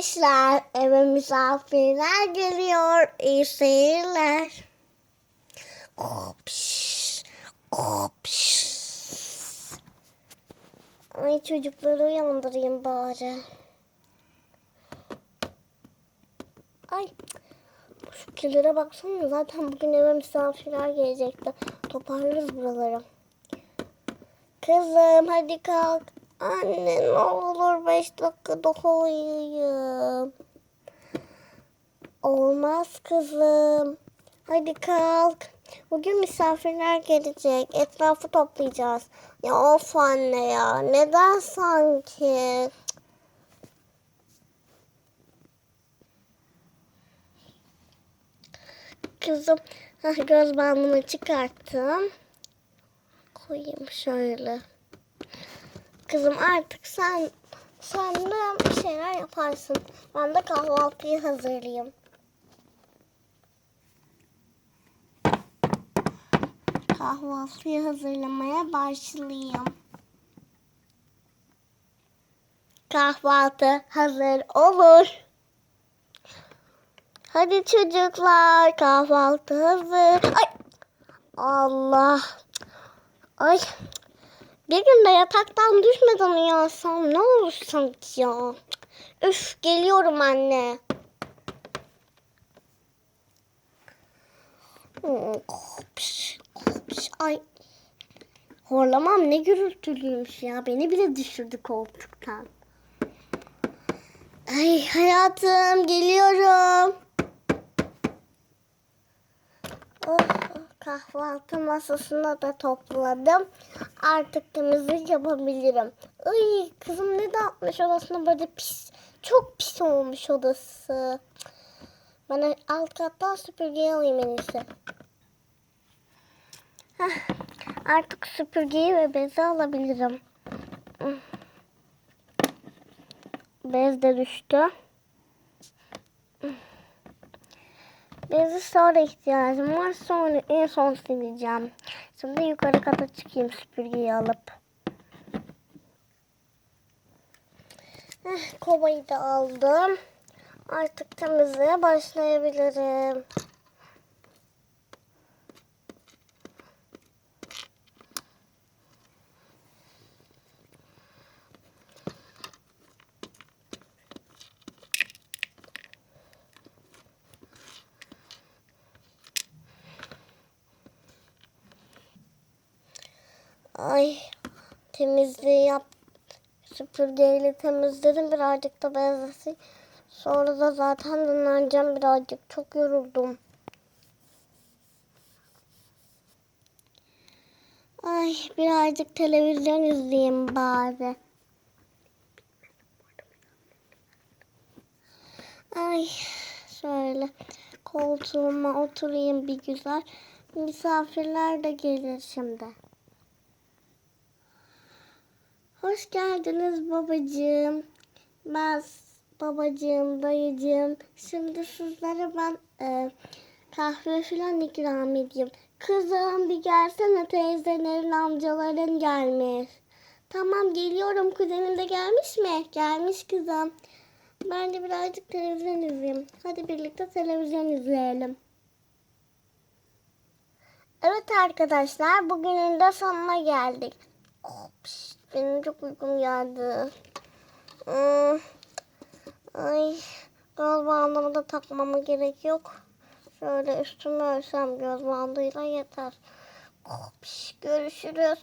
gençler, eve misafirler geliyor. İyi seyirler. Kops, kops. Ay çocukları uyandırayım bari. Ay şu kirlere baksana zaten bugün eve misafirler gelecekti. Toparlarız buraları. Kızım hadi kalk. Anne ne olur beş dakika daha uyuyayım. Olmaz kızım. Hadi kalk. Bugün misafirler gelecek. Etrafı toplayacağız. Ya of anne ya. Neden sanki? Kızım göz bandımı çıkarttım. Koyayım şöyle. Kızım artık sen sen de bir şeyler yaparsın. Ben de kahvaltıyı hazırlayayım. Kahvaltıyı hazırlamaya başlayayım. Kahvaltı hazır olur. Hadi çocuklar kahvaltı hazır. Ay Allah. Ay bir gün de yataktan düşmeden uyansam ne olur sanki ya. Üf geliyorum anne. Ay. Horlamam ne gürültülüymüş ya. Beni bile düşürdü koltuktan. Ay hayatım geliyorum. Oh, kahvaltı masasını da topladım. Artık temizlik yapabilirim. Ay kızım ne dağıtmış odasına böyle pis. Çok pis olmuş odası. Ben alt kattan süpürgeyi alayım en iyisi. Artık süpürgeyi ve bezi alabilirim. Bez de düştü. Bezi sonra ihtiyacım var. Sonra en son sileceğim. Şimdi yukarı kata çıkayım süpürgeyi alıp. Heh, kovayı da aldım. Artık temizliğe başlayabilirim. Ay temizliği yap. Süpürgeyle temizledim birazcık da benzesin. Sonra da zaten dinleneceğim birazcık. Çok yoruldum. Ay birazcık televizyon izleyeyim bari. Ay şöyle koltuğuma oturayım bir güzel. Misafirler de gelir şimdi. Hoş geldiniz babacığım. Ben babacığım, dayıcığım. Şimdi sizlere ben e, kahve falan ikram edeyim. Kızım bir gelsene teyzelerin, amcaların gelmiş. Tamam geliyorum. Kuzenim de gelmiş mi? Gelmiş kızım. Ben de birazcık televizyon izleyeyim. Hadi birlikte televizyon izleyelim. Evet arkadaşlar bugünün de sonuna geldik. Ops, benim çok uykum geldi. Hmm, Ay göz bandımı da takmama gerek yok. Şöyle üstümü örsem göz bandıyla yeter. Ops, görüşürüz.